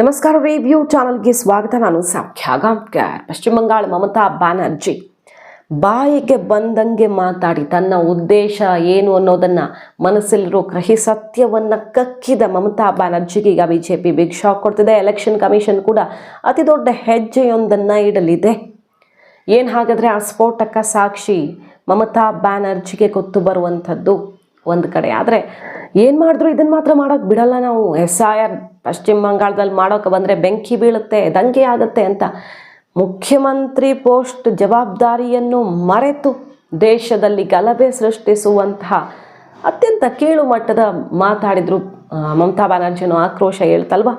ನಮಸ್ಕಾರ ರಿವ್ಯೂ ಚಾನಲ್ಗೆ ಸ್ವಾಗತ. ನಾನು ಸಾಖ್ಯ ಪಶ್ಚಿಮ ಬಂಗಾಳ ಮಮತಾ ಬ್ಯಾನರ್ಜಿ. ಬಾಯಿಗೆ ಬಂದಂಗೆ ಮಾತಾಡಿ. ತನ್ನ ಉದ್ದೇಶ ಏನು ಅನ್ನೋದನ್ನ ಮನಸ್ಸಲ್ಲಿರೋ ಕಹಿ ಸತ್ಯವನ್ನ ಕಕ್ಕಿದ ಮಮತಾ ಬ್ಯಾನರ್ಜಿಗೆ ಈಗ ಬಿಜೆಪಿ ಬಿಗ್ ಶಾಕ್ ಕೊಡ್ತಿದೆ. ಎಲೆಕ್ಷನ್ ಕಮಿಷನ್ ಕೂಡ ಅತಿ ದೊಡ್ಡ ಹೆಜ್ಜೆಯೊಂದನ್ನ ಇಡಲಿದೆ. ಏನು ಹಾಗಾದರೆ ಆ ಸ್ಫೋಟಕ ಸಾಕ್ಷಿ ಮಮತಾ ಬ್ಯಾನರ್ಜಿಗೆ ಗೊತ್ತು ಬರುವಂಥದ್ದು? ಒಂದು ಕಡೆ. ಆದರೆ ಏನು ಮಾಡಿದ್ರು ಇದನ್ನು ಮಾತ್ರ ಮಾಡೋಕ್ಕೆ ಬಿಡಲ್ಲ ನಾವು. ಎಸ್ ಐ ಆರ್ ಪಶ್ಚಿಮ ಬಂಗಾಳದಲ್ಲಿ ಮಾಡೋಕೆ ಬಂದರೆ ಬೆಂಕಿ ಬೀಳುತ್ತೆ, ದಂಗೆ ಆಗುತ್ತೆ ಅಂತ. ಮುಖ್ಯಮಂತ್ರಿ ಪೋಸ್ಟ್ ಜವಾಬ್ದಾರಿಯನ್ನು ಮರೆತು ದೇಶದಲ್ಲಿ ಗಲಭೆ ಸೃಷ್ಟಿಸುವಂತಹ ಅತ್ಯಂತ ಕೀಳು ಮಟ್ಟದ ಮಾತಾಡಿದರು ಮಮತಾ ಬ್ಯಾನರ್ಜಿಯನ್ನು ಆಕ್ರೋಶ ಹೇಳ್ತಲ್ವಾ?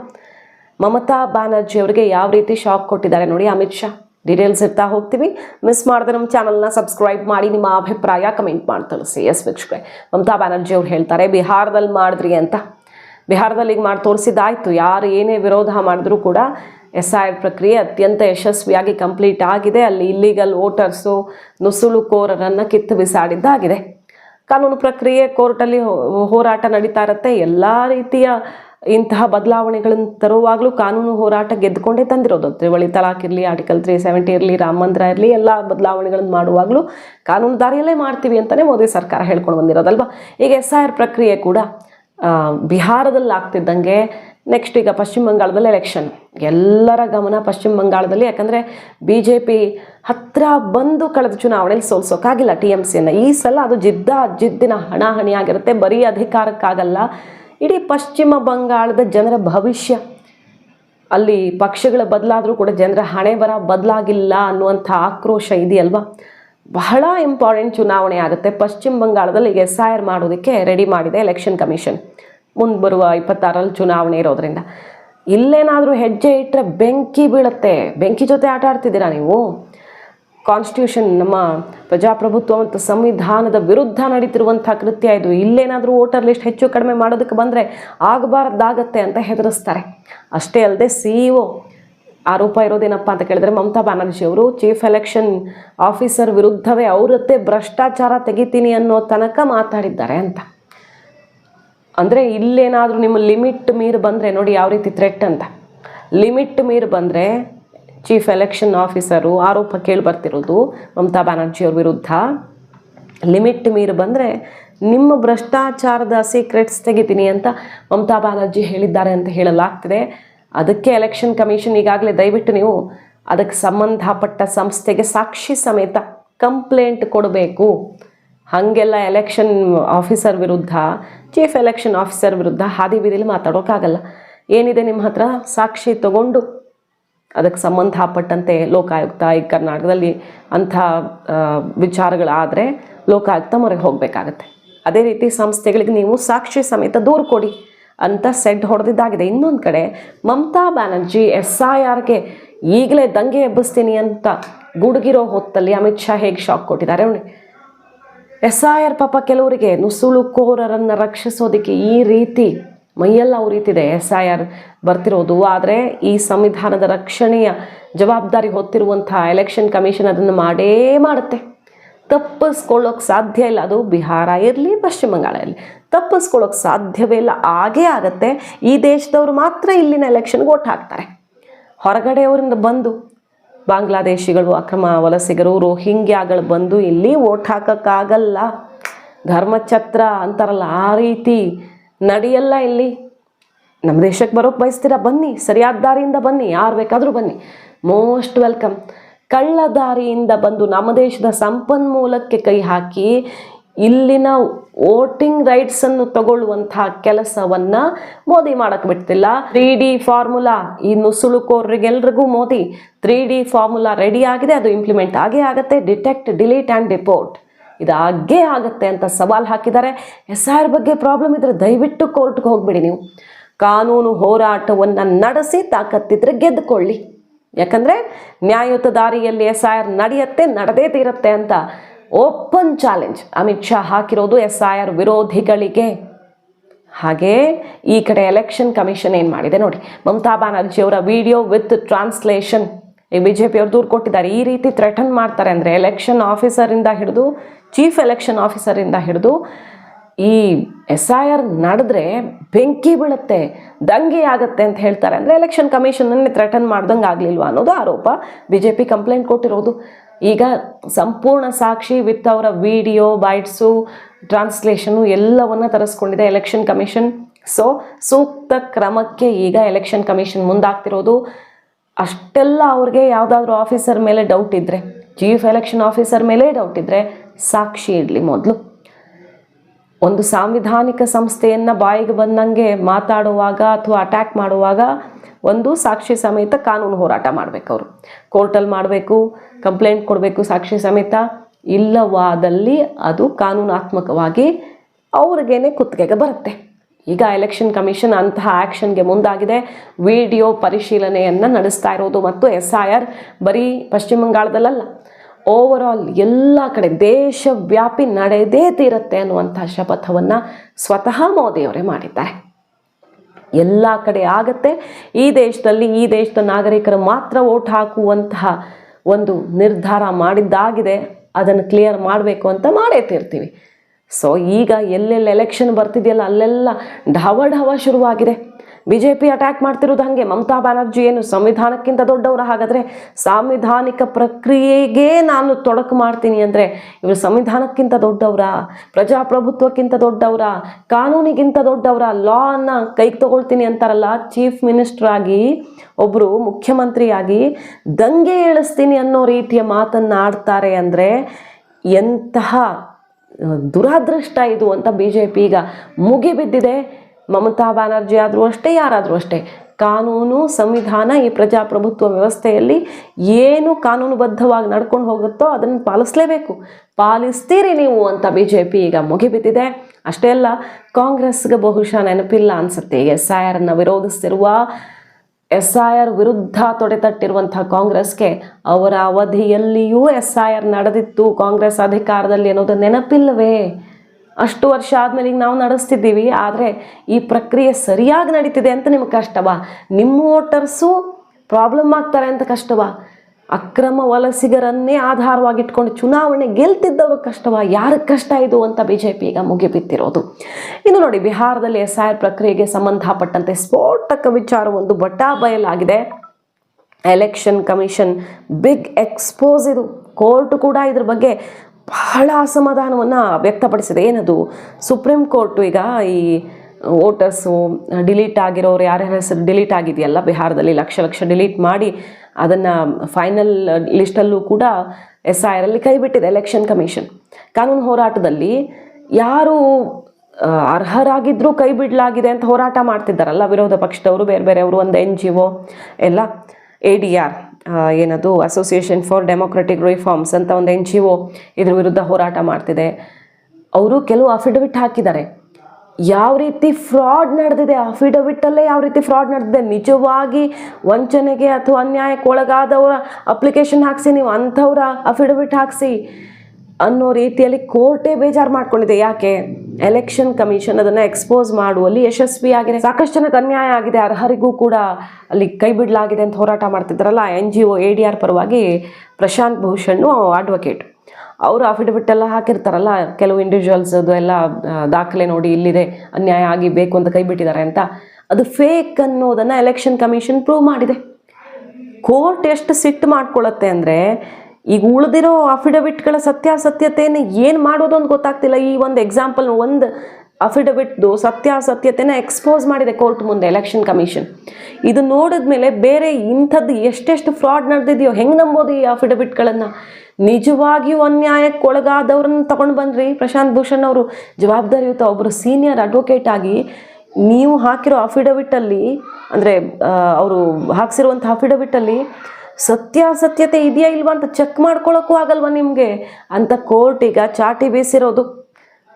ಮಮತಾ ಬ್ಯಾನರ್ಜಿ ಅವರಿಗೆ ಯಾವ ರೀತಿ ಶಾಕ್ ಕೊಟ್ಟಿದ್ದಾರೆ ನೋಡಿ ಅಮಿತ್ ಶಾ. ಡೀಟೇಲ್ಸ್ ಇರ್ತಾ ಹೋಗ್ತೀವಿ. ಮಿಸ್ ಮಾಡಿದ್ರೆ ನಮ್ಮ ಚಾನಲ್ನ ಸಬ್ಸ್ಕ್ರೈಬ್ ಮಾಡಿ ನಿಮ್ಮ ಅಭಿಪ್ರಾಯ ಕಮೆಂಟ್ ಮಾಡಿ ತಿಳಿಸಿ ಎಸ್ ವೀಕ್ಷಕರೇ, ಮಮತಾ ಬ್ಯಾನರ್ಜಿ ಅವ್ರು ಹೇಳ್ತಾರೆ ಬಿಹಾರದಲ್ಲಿ ಮಾಡಿದ್ರಿ ಅಂತ. ಬಿಹಾರದಲ್ಲಿ ಈಗ ಮಾಡಿ ತೋರಿಸಿದ್ದಾಯಿತು. ಯಾರು ಏನೇ ವಿರೋಧ ಮಾಡಿದ್ರೂ ಕೂಡ ಎಸ್ ಐ ಆರ್ ಪ್ರಕ್ರಿಯೆ ಅತ್ಯಂತ ಯಶಸ್ವಿಯಾಗಿ ಕಂಪ್ಲೀಟ್ ಆಗಿದೆ. ಅಲ್ಲಿ ಇಲ್ಲಿಗಲ್ ವೋಟರ್ಸು ನುಸುಳುಕೋರರನ್ನು ಕಿತ್ತು ಬಿಸಾಡಿದ್ದಾಗಿದೆ. ಕಾನೂನು ಪ್ರಕ್ರಿಯೆ ಕೋರ್ಟಲ್ಲಿ ಹೋರಾಟ ನಡೀತಾ ಇರುತ್ತೆ. ಎಲ್ಲ ರೀತಿಯ ಇಂತಹ ಬದಲಾವಣೆಗಳನ್ನು ತರುವಾಗಲೂ ಕಾನೂನು ಹೋರಾಟ ಗೆದ್ದುಕೊಂಡೇ ತಂದಿರೋದು. ತ್ರಿವಳಿ ತಲಾಕ್ ಇರಲಿ ಆರ್ಟಿಕಲ್ ತ್ರೀ ಸೆವೆಂಟಿ ಇರಲಿ, ರಾಮ ಮಂದಿರ ಇರಲಿ, ಎಲ್ಲ ಬದಲಾವಣೆಗಳನ್ನು ಮಾಡುವಾಗಲೂ ಕಾನೂನು ದಾರಿಯಲ್ಲೇ ಮಾಡ್ತೀವಿ ಅಂತಲೇ ಮೋದಿ ಸರ್ಕಾರ ಹೇಳ್ಕೊಂಡು ಬಂದಿರೋದಲ್ವ? ಈಗ ಎಸ್ ಐ ಆರ್ ಪ್ರಕ್ರಿಯೆ ಕೂಡ ಬಿಹಾರದಲ್ಲಿ ಆಗ್ತಿದ್ದಂಗೆ ನೆಕ್ಸ್ಟ್ ಈಗ ಪಶ್ಚಿಮ ಬಂಗಾಳದಲ್ಲಿ ಎಲೆಕ್ಷನ್ ಎಲ್ಲರ ಗಮನ ಪಶ್ಚಿಮ ಬಂಗಾಳದಲ್ಲಿ. ಯಾಕಂದರೆ ಬಿ ಜೆ ಪಿ ಹತ್ತಿರ ಬಂದು ಕಳೆದ ಚುನಾವಣೆಯಲ್ಲಿ ಸೋಲ್ಸೋಕ್ಕಾಗಿಲ್ಲ ಟಿ ಎಂ ಸಿಯನ್ನು ಈ ಸಲ ಅದು ಜಿದ್ದ ಜಿದ್ದಿನ ಹಣಾಹಣಿಯಾಗಿರುತ್ತೆ. ಬರೀ ಅಧಿಕಾರಕ್ಕಾಗಲ್ಲ. ಇಡೀ ಪಶ್ಚಿಮ ಬಂಗಾಳದ ಜನರ ಭವಿಷ್ಯ. ಅಲ್ಲಿ ಪಕ್ಷಗಳ ಬದಲಾದರೂ ಕೂಡ ಜನರ ಹಣೆ ಬರ ಬದಲಾಗಿಲ್ಲ ಅನ್ನುವಂಥ ಆಕ್ರೋಶ ಇದೆಯಲ್ವಾ? ಬಹಳ ಇಂಪಾರ್ಟೆಂಟ್ ಚುನಾವಣೆ ಆಗುತ್ತೆ. ಪಶ್ಚಿಮ ಬಂಗಾಳದಲ್ಲಿ ಎಸ್ ಐ ಆರ್ ಮಾಡೋದಕ್ಕೆ ರೆಡಿ ಮಾಡಿದೆ ಎಲೆಕ್ಷನ್ ಕಮಿಷನ್ ಮುಂದೆ ಬರುವ ಇಪ್ಪತ್ತಾರಲ್ಲಿ ಚುನಾವಣೆ ಇರೋದರಿಂದ. ಇಲ್ಲೇನಾದರೂ ಹೆಜ್ಜೆ ಇಟ್ಟರೆ ಬೆಂಕಿ ಬೀಳುತ್ತೆ. ಬೆಂಕಿ ಜೊತೆ ಆಟ ಆಡ್ತಿದ್ದೀರಾ ನೀವು? ಕಾನ್ಸ್ಟಿಟ್ಯೂಷನ್ ನಮ್ಮ ಪ್ರಜಾಪ್ರಭುತ್ವ ಮತ್ತು ಸಂವಿಧಾನದ ವಿರುದ್ಧ ನಡೀತಿರುವಂಥ ಕೃತ್ಯ ಇದು. ಇಲ್ಲೇನಾದರೂ ವೋಟರ್ ಲಿಸ್ಟ್ ಹೆಚ್ಚು ಕಡಿಮೆ ಮಾಡೋದಕ್ಕೆ ಬಂದರೆ ಆಗಬಾರ್ದಾಗತ್ತೆ ಅಂತ ಹೆದರಿಸ್ತಾರೆ. ಅಷ್ಟೇ ಅಲ್ಲದೆ ಸಿ ಇ ಒ ಆರೋಪ ಇರೋದೇನಪ್ಪ ಅಂತ ಕೇಳಿದ್ರೆ ಮಮತಾ ಬ್ಯಾನರ್ಜಿ ಅವರು ಚೀಫ್ ಎಲೆಕ್ಷನ್ ಆಫೀಸರ್ ವಿರುದ್ಧವೇ ಅವರತ್ತೆ ಭ್ರಷ್ಟಾಚಾರ ತೆಗಿತೀನಿ ಅನ್ನೋ ತನಕ ಮಾತಾಡಿದ್ದಾರೆ ಅಂತ. ಅಂದರೆ ಇಲ್ಲೇನಾದರೂ ನಿಮ್ಮ ಲಿಮಿಟ್ ಮೀರಿ ಬಂದರೆ ನೋಡಿ ಯಾವ ರೀತಿ ಥ್ರೆಟ್ ಅಂತ. ಲಿಮಿಟ್ ಮೀರಿ ಬಂದರೆ ಚೀಫ್ ಎಲೆಕ್ಷನ್ ಆಫೀಸರು ಆರೋಪ ಕೇಳಿ ಬರ್ತಿರೋದು ಮಮತಾ ಬ್ಯಾನರ್ಜಿಯವ್ರ ವಿರುದ್ಧ. ಲಿಮಿಟ್ ಮೀರಿ ಬಂದರೆ ನಿಮ್ಮ ಭ್ರಷ್ಟಾಚಾರದ ಸೀಕ್ರೆಟ್ಸ್ ತೆಗಿತೀನಿ ಅಂತ ಮಮತಾ ಬ್ಯಾನರ್ಜಿ ಹೇಳಿದ್ದಾರೆ ಅಂತ ಹೇಳಲಾಗ್ತಿದೆ. ಅದಕ್ಕೆ ಎಲೆಕ್ಷನ್ ಕಮಿಷನ್ ಈಗಾಗಲೇ ದಯವಿಟ್ಟು ನೀವು ಅದಕ್ಕೆ ಸಂಬಂಧಪಟ್ಟ ಸಂಸ್ಥೆಗೆ ಸಾಕ್ಷಿ ಸಮೇತ ಕಂಪ್ಲೇಂಟ್ ಕೊಡಬೇಕು. ಹಾಗೆಲ್ಲ ಎಲೆಕ್ಷನ್ ಆಫೀಸರ್ ವಿರುದ್ಧ ಚೀಫ್ ಎಲೆಕ್ಷನ್ ಆಫೀಸರ್ ವಿರುದ್ಧ ಹಾದಿ ಬೀದಿಲಿ ಮಾತಾಡೋಕ್ಕಾಗಲ್ಲ. ಏನಿದೆ ನಿಮ್ಮ ಹತ್ರ? ಸಾಕ್ಷಿ ತಗೊಂಡು ಅದಕ್ಕೆ ಸಂಬಂಧಪಟ್ಟಂತೆ ಲೋಕಾಯುಕ್ತ ಈ ಕರ್ನಾಟಕದಲ್ಲಿ ಅಂಥ ವಿಚಾರಗಳಾದರೆ ಲೋಕಾಯುಕ್ತ ಮೊರೆ ಹೋಗಬೇಕಾಗತ್ತೆ. ಅದೇ ರೀತಿ ಸಂಸ್ಥೆಗಳಿಗೆ ನೀವು ಸಾಕ್ಷಿ ಸಮೇತ ದೂರು ಕೊಡಿ ಅಂತ ಸೆಡ್ ಹೊಡೆದಿದ್ದಾಗಿದೆ. ಇನ್ನೊಂದು ಕಡೆ ಮಮತಾ ಬ್ಯಾನರ್ಜಿ ಎಸ್ ಐ ಆರ್ಗೆ ಈಗಲೇ ದಂಗೆ ಎಬ್ಬಿಸ್ತೀನಿ ಅಂತ ಗುಡುಗಿರೋ ಹೊತ್ತಲ್ಲಿ ಅಮಿತ್ ಶಾ ಹೇಗೆ ಶಾಕ್ ಕೊಟ್ಟಿದ್ದಾರೆ ನೋಡಿ. ಎಸ್ ಐ ಆರ್ ಪಾಪ ಕೆಲವರಿಗೆ ನುಸುಳುಕೋರರನ್ನು ರಕ್ಷಿಸೋದಕ್ಕೆ ಈ ರೀತಿ ಮೈಯೆಲ್ಲ ಉರಿತಿದೆ. ಎಸ್ ಐ ಆರ್ ಬರ್ತಿರೋದು. ಆದರೆ ಈ ಸಂವಿಧಾನದ ರಕ್ಷಣೆಯ ಜವಾಬ್ದಾರಿ ಹೊತ್ತಿರುವಂಥ ಎಲೆಕ್ಷನ್ ಕಮಿಷನ್ ಅದನ್ನು ಮಾಡೇ ಮಾಡುತ್ತೆ. ತಪ್ಪಿಸ್ಕೊಳ್ಳೋಕೆ ಸಾಧ್ಯ ಇಲ್ಲ. ಅದು ಬಿಹಾರ ಇರಲಿ, ಪಶ್ಚಿಮ ಬಂಗಾಳ ಇರಲಿ. ತಪ್ಪಿಸ್ಕೊಳ್ಳೋಕೆ ಸಾಧ್ಯವೇ ಇಲ್ಲ. ಆಗೇ ಆಗತ್ತೆ. ಈ ದೇಶದವರು ಮಾತ್ರ ಇಲ್ಲಿನ ಎಲೆಕ್ಷನ್ಗೆ ಓಟ್ ಹಾಕ್ತಾರೆ. ಹೊರಗಡೆಯವರಿಂದ ಬಂದು ಬಾಂಗ್ಲಾದೇಶಿಗಳು, ಅಕ್ರಮ ವಲಸಿಗರು, ರೋಹಿಂಗ್ಯಾಗಳು ಬಂದು ಇಲ್ಲಿ ಓಟ್ ಹಾಕೋಕ್ಕಾಗಲ್ಲ. ಧರ್ಮಛತ್ರ ಅಂತಾರಲ್ಲ, ಆ ರೀತಿ ನಡೆಯಲ್ಲ ಇಲ್ಲಿ. ನಮ್ಮ ದೇಶಕ್ಕೆ ಬರೋಕ್ಕೆ ಬಯಸ್ತೀರಾ? ಬನ್ನಿ, ಸರಿಯಾದ ದಾರಿಯಿಂದ ಬನ್ನಿ, ಯಾರು ಬೇಕಾದರೂ ಬನ್ನಿ. ಮೋಸ್ಟ್ ವೆಲ್ಕಮ್ ಕಳ್ಳ ದಾರಿಯಿಂದ ಬಂದು ನಮ್ಮ ದೇಶದ ಸಂಪನ್ಮೂಲಕ್ಕೆ ಕೈ ಹಾಕಿ ಇಲ್ಲಿನ ವೋಟಿಂಗ್ ರೈಟ್ಸನ್ನು ತಗೊಳ್ಳುವಂತಹ ಕೆಲಸವನ್ನು ಮೋದಿ ಮಾಡಕ್ಕೆ ಬಿಡ್ತಿಲ್ಲ. ತ್ರೀ ಡಿ ಫಾರ್ಮುಲಾ, ಈ ನುಸುಳುಕೋರ್ರಿಗೆಲ್ರಿಗೂ Modi. Three D formula ready ಆಗಿದೆ, ಅದು ಇಂಪ್ಲಿಮೆಂಟ್ ಆಗೇ ಆಗುತ್ತೆ. ಡಿಟೆಕ್ಟ್ ಡಿಲೀಟ್ ಆ್ಯಂಡ್ ಡಿಪೋರ್ಟ್ ಇದು ಆಗೇ ಆಗುತ್ತೆ ಅಂತ ಸವಾಲು ಹಾಕಿದ್ದಾರೆ. ಎಸ್ ಆರ್ ಬಗ್ಗೆ ಪ್ರಾಬ್ಲಮ್ ಇದ್ರೆ ದಯವಿಟ್ಟು ಕೋರ್ಟ್ಗೆ ಹೋಗ್ಬಿಡಿ ನೀವು. ಕಾನೂನು ಹೋರಾಟವನ್ನು ನಡೆಸಿ ತಾಕತ್ತಿದ್ರೆ ಗೆದ್ದುಕೊಳ್ಳಿ. ಯಾಕಂದರೆ ನ್ಯಾಯಯುತ ದಾರಿಯಲ್ಲಿ ಎಸ್ ಆರ್ ನಡೆಯುತ್ತೆ, ನಡೆದೇ ತೀರುತ್ತೆ ಅಂತ ಓಪನ್ ಚಾಲೆಂಜ್ ಅಮಿತ್ ಶಾ ಹಾಕಿರೋದು ಎಸ್ ಆರ್ ವಿರೋಧಿಗಳಿಗೆ. ಹಾಗೆ ಈ ಕಡೆ ಎಲೆಕ್ಷನ್ ಕಮಿಷನ್ ಏನು ಮಾಡಿದೆ ನೋಡಿ. ಮಮತಾ ಬ್ಯಾನರ್ಜಿ ಅವರ video with translation B J ಪಿಯವ್ರು ದೂರು ಕೊಟ್ಟಿದ್ದಾರೆ. ಈ ರೀತಿ ಥ್ರೆಟನ್ ಮಾಡ್ತಾರೆ ಅಂದರೆ ಎಲೆಕ್ಷನ್ ಆಫೀಸರಿಂದ ಹಿಡಿದು ಚೀಫ್ ಎಲೆಕ್ಷನ್ ಆಫೀಸರಿಂದ ಹಿಡಿದು ಈ ಎಸ್ ಐ ಆರ್ ನಡೆದ್ರೆ ಬೆಂಕಿ ಬೀಳುತ್ತೆ, ದಂಗೆ ಆಗುತ್ತೆ ಅಂತ ಹೇಳ್ತಾರೆ. ಅಂದರೆ ಎಲೆಕ್ಷನ್ ಕಮಿಷನನ್ನೇ ಥ್ರೆಟನ್ ಮಾಡ್ದಂಗೆ ಆಗಲಿಲ್ವಾ ಅನ್ನೋದು ಆರೋಪ. ಬಿ ಜೆ ಪಿ ಕಂಪ್ಲೇಂಟ್ ಕೊಟ್ಟಿರೋದು. ಈಗ ಸಂಪೂರ್ಣ ಸಾಕ್ಷಿ ವಿತ್ ಅವರ ವಿಡಿಯೋ ಬೈಟ್ಸು ಟ್ರಾನ್ಸ್ಲೇಷನು ಎಲ್ಲವನ್ನ ತರಿಸ್ಕೊಂಡಿದೆ ಎಲೆಕ್ಷನ್ ಕಮಿಷನ್. ಸೊ ಸೂಕ್ತ ಕ್ರಮಕ್ಕೆ ಈಗ ಎಲೆಕ್ಷನ್ ಕಮಿಷನ್ ಮುಂದಾಗ್ತಿರೋದು. ಅಷ್ಟೆಲ್ಲ ಅವ್ರಿಗೆ ಯಾವುದಾದ್ರೂ ಆಫೀಸರ್ ಮೇಲೆ ಡೌಟ್ ಇದ್ದರೆ ಚೀಫ್ ಎಲೆಕ್ಷನ್ ಆಫೀಸರ್ ಮೇಲೆ ಡೌಟ್ ಇದ್ದರೆ ಸಾಕ್ಷಿ ಇಡಲಿ ಮೊದಲು. ಒಂದು ಸಾಂವಿಧಾನಿಕ ಸಂಸ್ಥೆಯನ್ನು ಬಾಯಿಗೆ ಬಂದಂಗೆ ಮಾತಾಡುವಾಗ ಅಥವಾ ಅಟ್ಯಾಕ್ ಮಾಡುವಾಗ ಒಂದು ಸಾಕ್ಷಿ ಸಮೇತ ಕಾನೂನು ಹೋರಾಟ ಮಾಡಬೇಕು ಅವರು. ಕೋರ್ಟಲ್ಲಿ ಮಾಡಬೇಕು ಕಂಪ್ಲೇಂಟ್ ಕೊಡಬೇಕು ಸಾಕ್ಷಿ ಸಮೇತ. ಇಲ್ಲವಾದಲ್ಲಿ ಅದು ಕಾನೂನಾತ್ಮಕವಾಗಿ ಅವ್ರಿಗೇನೆ ಕುತ್ತಿಗೆಗೆ ಬರುತ್ತೆ. ಈಗ ಎಲೆಕ್ಷನ್ ಕಮಿಷನ್ ಅಂತಹ ಆ್ಯಕ್ಷನ್ಗೆ ಮುಂದಾಗಿದೆ. ವಿಡಿಯೋ ಪರಿಶೀಲನೆಯನ್ನು ನಡೆಸ್ತಾ ಇರೋದು ಮತ್ತು ಎಸ್ ಐ ಆರ್ ಬರೀ ಪಶ್ಚಿಮ ಬಂಗಾಳದಲ್ಲಲ್ಲ. ಓವರ್ ಆಲ್ ಎಲ್ಲ ಕಡೆ ದೇಶವ್ಯಾಪಿ ನಡೆದೇ ತೀರುತ್ತೆ ಅನ್ನುವಂಥ ಶಪಥವನ್ನು ಸ್ವತಃ ಮೋದಿಯವರೇ ಮಾಡಿದ್ದಾರೆ. ಎಲ್ಲ ಕಡೆ ಆಗತ್ತೆ. ಈ ದೇಶದಲ್ಲಿ ಈ ದೇಶದ ನಾಗರಿಕರು ಮಾತ್ರ ಓಟ್ ಹಾಕುವಂತಹ ಒಂದು ನಿರ್ಧಾರ ಮಾಡಿದ್ದಾಗಿದೆ. ಅದನ್ನು ಕ್ಲಿಯರ್ ಮಾಡಬೇಕು ಅಂತ ಮಾಡೇ ತೀರ್ತೀವಿ. ಸೊ ಈಗ ಎಲ್ಲೆಲ್ಲಿ ಎಲೆಕ್ಷನ್ ಬರ್ತಿದೆಯಲ್ಲ, ಅಲ್ಲೆಲ್ಲ ಢವ ಢವ ಶುರುವಾಗಿದೆ. ಬಿ ಜೆ ಪಿ ಅಟ್ಯಾಕ್ ಮಾಡ್ತಿರೋದು ಹಾಗೆ. ಮಮತಾ ಬ್ಯಾನರ್ಜಿ ಏನು ಸಂವಿಧಾನಕ್ಕಿಂತ ದೊಡ್ಡವರ ಹಾಗಾದರೆ ಸಾಂವಿಧಾನಿಕ ಪ್ರಕ್ರಿಯೆಗೆ ನಾನು ತೊಡಕು ಮಾಡ್ತೀನಿ ಅಂದರೆ ಇವರು ಸಂವಿಧಾನಕ್ಕಿಂತ ದೊಡ್ಡವರ, ಪ್ರಜಾಪ್ರಭುತ್ವಕ್ಕಿಂತ ದೊಡ್ಡವರ, ಕಾನೂನಿಗಿಂತ ದೊಡ್ಡವರ ಲಾನ ಕೈಗೆ ತಗೊಳ್ತೀನಿ ಅಂತಾರಲ್ಲ ಚೀಫ್ ಮಿನಿಸ್ಟರ್ ಆಗಿ ಒಬ್ಬರು ಮುಖ್ಯಮಂತ್ರಿಯಾಗಿ ದಂಗೆ ಏಳಿಸ್ತೀನಿ ಅನ್ನೋ ರೀತಿಯ ಮಾತನ್ನು ಆಡ್ತಾರೆ ಅಂದರೆ ಎಂತಹ ದುರಾದೃಷ್ಟ ಇದು ಅಂತ ಬಿ ಜೆ ಈಗ ಮುಗಿಬಿದ್ದಿದೆ. ಮಮತಾ ಬ್ಯಾನರ್ಜಿ ಆದರೂ ಅಷ್ಟೇ, ಯಾರಾದರೂ ಅಷ್ಟೇ. ಕಾನೂನು, ಸಂವಿಧಾನ ಈ ಪ್ರಜಾಪ್ರಭುತ್ವ ವ್ಯವಸ್ಥೆಯಲ್ಲಿ ಏನು ಕಾನೂನುಬದ್ಧವಾಗಿ ನಡ್ಕೊಂಡು ಹೋಗುತ್ತೋ ಅದನ್ನು ಪಾಲಿಸಲೇಬೇಕು. ಪಾಲಿಸ್ತೀರಿ ನೀವು ಅಂತ ಬಿ ಜೆ ಪಿ ಈಗ ಮುಗಿಬಿದ್ದಿದೆ. ಅಷ್ಟೇ ಅಲ್ಲ, ಕಾಂಗ್ರೆಸ್ಗೆ ಬಹುಶಃ ನೆನಪಿಲ್ಲ ಅನಿಸುತ್ತೆ. ಎಸ್ ಐ ಆರ್ನ ವಿರೋಧಿಸಿರುವ ಎಸ್ ಐ ಆರ್ ವಿರುದ್ಧ ತೊಡೆತಟ್ಟಿರುವಂಥ ಕಾಂಗ್ರೆಸ್ಗೆ ಅವರ ಅವಧಿಯಲ್ಲಿಯೂ ಎಸ್ ಐ ಆರ್ ನಡೆದಿತ್ತು. ಕಾಂಗ್ರೆಸ್ ಅಧಿಕಾರದಲ್ಲಿ ಅನ್ನೋದು ನೆನಪಿಲ್ಲವೇ? ಅಷ್ಟು ವರ್ಷ ಆದಮೇಲೆ ಈಗ ನಾವು ನಡೆಸ್ತಿದ್ದೀವಿ, ಆದರೆ ಈ ಪ್ರಕ್ರಿಯೆ ಸರಿಯಾಗಿ ನಡೀತಿದೆ ಅಂತ ನಿಮ್ಗೆ ಕಷ್ಟವಾ ನಿಮ್ಮ ವೋಟರ್ಸು ಪ್ರಾಬ್ಲಮ್ ಆಗ್ತಾರೆ ಅಂತ ಕಷ್ಟವಾ ಅಕ್ರಮ ವಲಸಿಗರನ್ನೇ ಆಧಾರವಾಗಿಟ್ಕೊಂಡು ಚುನಾವಣೆ ಗೆಲ್ತಿದ್ದವ್ರ ಕಷ್ಟವ ಯಾರ ಕಷ್ಟ ಇದು ಅಂತ ಬಿ ಜೆ ಪಿ ಈಗ ಮುಗಿಬಿತ್ತಿರೋದು ಇನ್ನು ನೋಡಿ, ಬಿಹಾರದಲ್ಲಿ ಎಸ್ ಆರ್ ಪ್ರಕ್ರಿಯೆಗೆ ಸಂಬಂಧಪಟ್ಟಂತೆ ಸ್ಫೋಟಕ ವಿಚಾರ ಒಂದು ಬಟಾ ಬಯಲಾಗಿದೆ. ಎಲೆಕ್ಷನ್ ಕಮಿಷನ್ ಬಿಗ್ ಎಕ್ಸ್ಪೋಸ್ ಇದು. ಕೋರ್ಟ್ ಕೂಡ ಇದ್ರ ಬಗ್ಗೆ ಬಹಳ ಅಸಮಾಧಾನವನ್ನು ವ್ಯಕ್ತಪಡಿಸಿದೆ. ಏನದು? ಸುಪ್ರೀಂ ಕೋರ್ಟು ಈಗ ಈ ವೋಟರ್ಸು ಡಿಲೀಟ್ ಆಗಿರೋರು ಯಾರ್ಯಾರ ಹೆಸರು ಡಿಲೀಟ್ ಆಗಿದೆಯಲ್ಲ? ಬಿಹಾರದಲ್ಲಿ ಲಕ್ಷ ಲಕ್ಷ ಡಿಲೀಟ್ ಮಾಡಿ ಅದನ್ನು ಫೈನಲ್ ಲಿಸ್ಟಲ್ಲೂ ಕೂಡ ಎಸ್ ಐ ಆರಲ್ಲಿ ಕೈ ಬಿಟ್ಟಿದೆ ಎಲೆಕ್ಷನ್ ಕಮಿಷನ್ ಕಾನೂನು ಹೋರಾಟದಲ್ಲಿ ಯಾರು ಅರ್ಹರಾಗಿದ್ದರೂ ಕೈ ಬಿಡಲಾಗಿದೆ ಅಂತ ಹೋರಾಟ ಮಾಡ್ತಿದ್ದಾರಲ್ಲ ವಿರೋಧ ಪಕ್ಷದವರು, ಬೇರೆ ಬೇರೆಯವರು, ಒಂದು ಎನ್ ಜಿ ಒ ಎಲ್ಲ ಎ ಡಿ ಆರ್ ಏನದು ಅಸೋಸಿಯೇಷನ್ ಫಾರ್ ಡೆಮೊಕ್ರೆಟಿಕ್ ರಿಫಾರ್ಮ್ಸ್ ಅಂತ ಒಂದು ಎನ್ ಜಿ ಒ ಇದ್ರ ವಿರುದ್ಧ ಹೋರಾಟ ಮಾಡ್ತಿದೆ. ಅವರು ಕೆಲವು ಅಫಿಡವಿಟ್ ಹಾಕಿದ್ದಾರೆ. ಯಾವ ರೀತಿ ಫ್ರಾಡ್ ನಡೆದಿದೆ ಅಫಿಡವಿಟ್ಟಲ್ಲೇ ಯಾವ ರೀತಿ ಫ್ರಾಡ್ ನಡೆದಿದೆ? ನಿಜವಾಗಿ ವಂಚನೆಗೆ ಅಥವಾ ಅನ್ಯಾಯಕ್ಕೆ ಒಳಗಾದವರ ಅಪ್ಲಿಕೇಶನ್ ಹಾಕ್ಸಿ, ನೀವು ಅಂಥವ್ರ ಅಫಿಡವಿಟ್ ಹಾಕ್ಸಿ. ಅನ್ನೋ ರೀತಿಯಲ್ಲಿ ಕೋರ್ಟೇ ಬೇಜಾರು ಮಾಡ್ಕೊಂಡಿದೆ. ಯಾಕೆ? ಎಲೆಕ್ಷನ್ ಕಮಿಷನ್ ಅದನ್ನು ಎಕ್ಸ್ಪೋಸ್ ಮಾಡುವಲ್ಲಿ ಯಶಸ್ವಿಯಾಗಿದೆ. ಸಾಕಷ್ಟು ಜನಕ್ಕೆ ಅನ್ಯಾಯ ಆಗಿದೆ. ಅರ್ಹರಿಗೂ ಕೂಡ ಅಲ್ಲಿ ಕೈ ಬಿಡಲಾಗಿದೆ ಅಂತ ಹೋರಾಟ ಮಾಡ್ತಿದ್ದಾರಲ್ಲ N G O A D R ಪರವಾಗಿ ಪ್ರಶಾಂತ್ ಭೂಷಣ್ ಅಡ್ವೊಕೇಟ್ ಅವರು ಅಫಿಡವಿಟ್ ಎಲ್ಲ ಹಾಕಿರ್ತಾರಲ್ಲ, ಕೆಲವು ಇಂಡಿವಿಜುವಲ್ಸ್ ಅದು ಎಲ್ಲ ದಾಖಲೆ ನೋಡಿ ಇಲ್ಲಿದೆ, ಅನ್ಯಾಯ ಆಗಿ ಬೇಕು ಅಂತ ಕೈ ಬಿಟ್ಟಿದ್ದಾರೆ ಅಂತ. ಅದು ಫೇಕ್ ಅನ್ನೋದನ್ನು ಎಲೆಕ್ಷನ್ ಕಮಿಷನ್ ಪ್ರೂವ್ ಮಾಡಿದೆ. ಕೋರ್ಟ್ ಎಷ್ಟು ಸಿಟ್ಟು ಮಾಡ್ಕೊಳ್ಳುತ್ತೆ ಅಂದರೆ ಈಗ ಉಳಿದಿರೋ ಅಫಿಡವಿಟ್ಗಳ ಸತ್ಯಾಸತ್ಯತೆಯನ್ನು ಏನು ಮಾಡೋದು ಅಂತ ಗೊತ್ತಾಗ್ತಿಲ್ಲ. ಈ ಒಂದು ಎಕ್ಸಾಂಪಲ್ ಒಂದು ಅಫಿಡವಿಟ್ದು ಸತ್ಯಾಸತ್ಯತೆನ ಎಕ್ಸ್ಪೋಸ್ ಮಾಡಿದೆ ಕೋರ್ಟ್ ಮುಂದೆ ಎಲೆಕ್ಷನ್ ಕಮಿಷನ್ ಇದು ನೋಡಿದ ಮೇಲೆ ಬೇರೆ ಇಂಥದ್ದು ಎಷ್ಟೆಷ್ಟು ಫ್ರಾಡ್ ನಡೆದಿದೆಯೋ, ಹೆಂಗೆ ನಂಬೋದು ಈ ಅಫಿಡವಿಟ್ಗಳನ್ನು ನಿಜವಾಗಿಯೂ ಅನ್ಯಾಯಕ್ಕೆ ಒಳಗಾದವ್ರನ್ನ ತಗೊಂಡು ಬಂದ್ರಿ? ಪ್ರಶಾಂತ್ ಭೂಷಣ್ ಅವರು ಜವಾಬ್ದಾರಿಯುತ ಒಬ್ಬರು ಸೀನಿಯರ್ ಅಡ್ವೊಕೇಟ್ ಆಗಿ ನೀವು ಹಾಕಿರೋ ಅಫಿಡವಿಟಲ್ಲಿ ಅಂದರೆ ಅವರು ಹಾಕ್ಸಿರುವಂಥ ಅಫಿಡವಿಟಲ್ಲಿ ಸತ್ಯಾಸತ್ಯತೆ ಇದೆಯಾ ಇಲ್ವಾ ಅಂತ ಚೆಕ್ ಮಾಡ್ಕೊಳಕ್ಕೂ ಆಗಲ್ವಾ ನಿಮಗೆ? ಅಂತ ಕೋರ್ಟ್ ಈಗ ಚಾಟಿ ಬೀಸಿರೋದು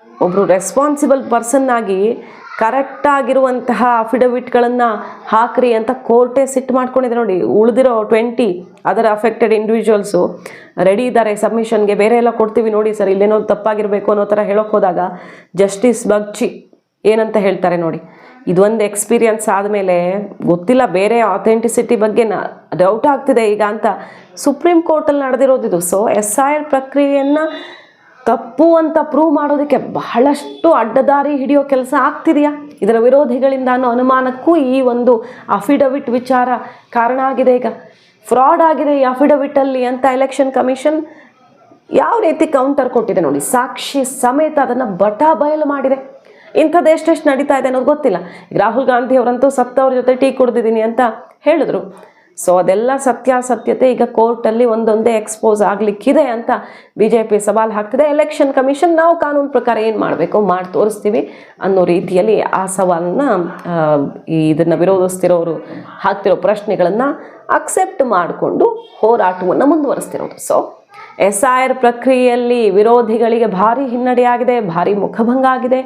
ಒಬ್ಬರು ರೆಸ್ಪಾನ್ಸಿಬಲ್ ಪರ್ಸನ್ ಆಗಿ ಕರೆಕ್ಟಾಗಿರುವಂತಹ ಅಫಿಡವಿಟ್ಗಳನ್ನು ಹಾಕ್ರಿ ಅಂತ ಕೋರ್ಟೇ ಸಿಟ್ಟು ಮಾಡ್ಕೊಂಡಿದೆ ನೋಡಿ, ಉಳಿದಿರೋ ಟ್ವೆಂಟಿ ಅದರ ಅಫೆಕ್ಟೆಡ್ ಇಂಡಿವಿಜುವಲ್ಸು ರೆಡಿ ಇದ್ದಾರೆ ಸಬ್ಮಿಷನ್ಗೆ ಬೇರೆ ಎಲ್ಲ ಕೊಡ್ತೀವಿ ನೋಡಿ ಸರ್ ಇಲ್ಲೇನೋ ತಪ್ಪಾಗಿರಬೇಕು ಅನ್ನೋ ಥರ ಹೇಳೋಕೆ ಹೋದಾಗ ಜಸ್ಟಿಸ್ ಬಗ್ಚಿ ಏನಂತ ಹೇಳ್ತಾರೆ ನೋಡಿ. ಇದೊಂದು ಎಕ್ಸ್ಪೀರಿಯನ್ಸ್ ಆದಮೇಲೆ ಗೊತ್ತಿಲ್ಲ, ಬೇರೆ ಆಥೆಂಟಿಸಿಟಿ ಬಗ್ಗೆ ಡೌಟ್ ಆಗ್ತಿದೆ ಈಗ ಅಂತ. ಸುಪ್ರೀಂ ಕೋರ್ಟಲ್ಲಿ ನಡೆದಿರೋದಿದು ಸೊ ಎಸ್ ಐ ಆರ್ ಪ್ರಕ್ರಿಯೆಯನ್ನು ತಪ್ಪು ಅಂತ ಪ್ರೂವ್ ಮಾಡೋದಕ್ಕೆ ಬಹಳಷ್ಟು ಅಡ್ಡದಾರಿ ಹಿಡಿಯೋ ಕೆಲಸ ಆಗ್ತಿದೆಯಾ? ಇದರ ವಿರೋಧಿಗಳಿಂದ ಅನ್ನೋ ಅನುಮಾನಕ್ಕೂ ಈ ಒಂದು ಅಫಿಡವಿಟ್ ವಿಚಾರ ಕಾರಣ ಆಗಿದೆ ಈಗ. ಫ್ರಾಡ್ ಆಗಿದೆ ಈ ಅಫಿಡವಿಟಲ್ಲಿ ಅಂತ ಎಲೆಕ್ಷನ್ ಕಮಿಷನ್ ಯಾವ ರೀತಿ ಕೌಂಟರ್ ಕೊಟ್ಟಿದೆ ನೋಡಿ. ಸಾಕ್ಷಿ ಸಮೇತ ಅದನ್ನು ಬಟಾ ಬಯಲು ಮಾಡಿದೆ. ಇಂಥದ್ದು ಎಷ್ಟೆಷ್ಟು ನಡೀತಾ ಇದೆ ಅನ್ನೋದು ಗೊತ್ತಿಲ್ಲ. ರಾಹುಲ್ ಗಾಂಧಿ ಅವರಂತೂ ಸತ್ತವ್ರ ಜೊತೆ ಟೀ ಕುಡ್ದಿದ್ದೀನಿ ಅಂತ ಹೇಳಿದ್ರು. ಸೊ ಅದೆಲ್ಲ ಸತ್ಯಾಸತ್ಯತೆ ಈಗ ಕೋರ್ಟಲ್ಲಿ ಒಂದೊಂದೇ ಎಕ್ಸ್ಪೋಸ್ ಆಗಲಿಕ್ಕಿದೆ ಅಂತ ಬಿ ಜೆ ಪಿ ಸವಾಲು ಹಾಕ್ತಿದೆ. ಎಲೆಕ್ಷನ್ ಕಮಿಷನ್ ನಾವು ಕಾನೂನು ಪ್ರಕಾರ ಏನು ಮಾಡಬೇಕು ಮಾಡಿ ತೋರಿಸ್ತೀವಿ ಅನ್ನೋ ರೀತಿಯಲ್ಲಿ ಆ ಸವಾಲನ್ನ ಇದನ್ನು ವಿರೋಧಿಸ್ತಿರೋರು ಹಾಕ್ತಿರೋ ಪ್ರಶ್ನೆಗಳನ್ನು ಅಕ್ಸೆಪ್ಟ್ ಮಾಡಿಕೊಂಡು ಹೋರಾಟವನ್ನು ಮುಂದುವರಿಸ್ತಿರೋದು. ಸೊ ಎಸ್ ಐ ಆರ್ ಪ್ರಕ್ರಿಯೆಯಲ್ಲಿ ವಿರೋಧಿಗಳಿಗೆ ಭಾರಿ ಹಿನ್ನಡೆಯಾಗಿದೆ, ಭಾರಿ ಮುಖಭಂಗ ಆಗಿದೆ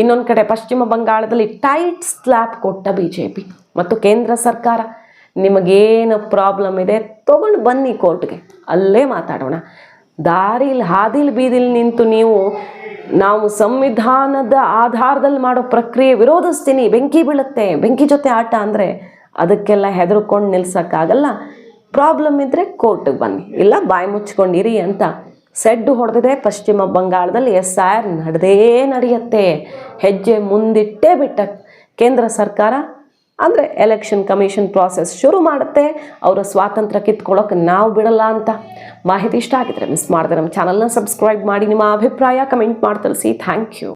ಇನ್ನೊಂದು ಕಡೆ ಪಶ್ಚಿಮ ಬಂಗಾಳದಲ್ಲಿ ಟೈಟ್ ಸ್ಲ್ಯಾಪ್ ಕೊಟ್ಟ ಬಿ ಜೆ ಪಿ ಮತ್ತು ಕೇಂದ್ರ ಸರ್ಕಾರ, ನಿಮಗೇನು ಪ್ರಾಬ್ಲಮ್ ಇದೆ ತೊಗೊಂಡು ಬನ್ನಿ ಕೋರ್ಟ್ಗೆ, ಅಲ್ಲೇ ಮಾತಾಡೋಣ. ದಾರಿಲಿ ಹಾದಿಲ್ ಬೀದಿಲ್ ನಿಂತು ನೀವು, ನಾವು ಸಂವಿಧಾನದ ಆಧಾರದಲ್ಲಿ ಮಾಡೋ ಪ್ರಕ್ರಿಯೆ ವಿರೋಧಿಸ್ತೀನಿ, ಬೆಂಕಿ ಬೀಳುತ್ತೆ, ಬೆಂಕಿ ಜೊತೆ ಆಟ ಅಂದರೆ ಅದಕ್ಕೆಲ್ಲ ಹೆದರ್ಕೊಂಡು ನಿಲ್ಸೋಕ್ಕಾಗಲ್ಲ. ಪ್ರಾಬ್ಲಮ್ ಇದ್ದರೆ ಕೋರ್ಟಿಗೆ ಬನ್ನಿ. ಇಲ್ಲ, ಬಾಯಿ ಮುಚ್ಕೊಂಡಿರಿ ಅಂತ ಸೆಡ್ಡು ಹೊಡೆದಿದೆ. ಪಶ್ಚಿಮ ಬಂಗಾಳದಲ್ಲಿ ಎಸ್ ಆರ್ ನಡೆದೇ ನಡೆಯುತ್ತೆ. ಹೆಜ್ಜೆ ಮುಂದಿಟ್ಟೇ ಬಿಟ್ಟ ಕೇಂದ್ರ ಸರ್ಕಾರ. ಅಂದರೆ ಎಲೆಕ್ಷನ್ ಕಮಿಷನ್ ಪ್ರಾಸೆಸ್ ಶುರು ಮಾಡುತ್ತೆ. ಅವರ ಸ್ವಾತಂತ್ರ್ಯ ಕಿತ್ಕೊಳ್ಳೋಕೆ ನಾವು ಬಿಡಲ್ಲ ಅಂತ ಮಾಹಿತಿ ಇಷ್ಟ ಆಗಿದ್ರೆ ಮಿಸ್ ಮಾಡಿದ್ರೆ ನಮ್ಮ ಚಾನಲ್ನ ಸಬ್ಸ್ಕ್ರೈಬ್ ಮಾಡಿ. ನಿಮ್ಮ ಅಭಿಪ್ರಾಯ ಕಮೆಂಟ್ ಮಾಡಿ ತಿಳಿಸಿ ಥ್ಯಾಂಕ್ ಯು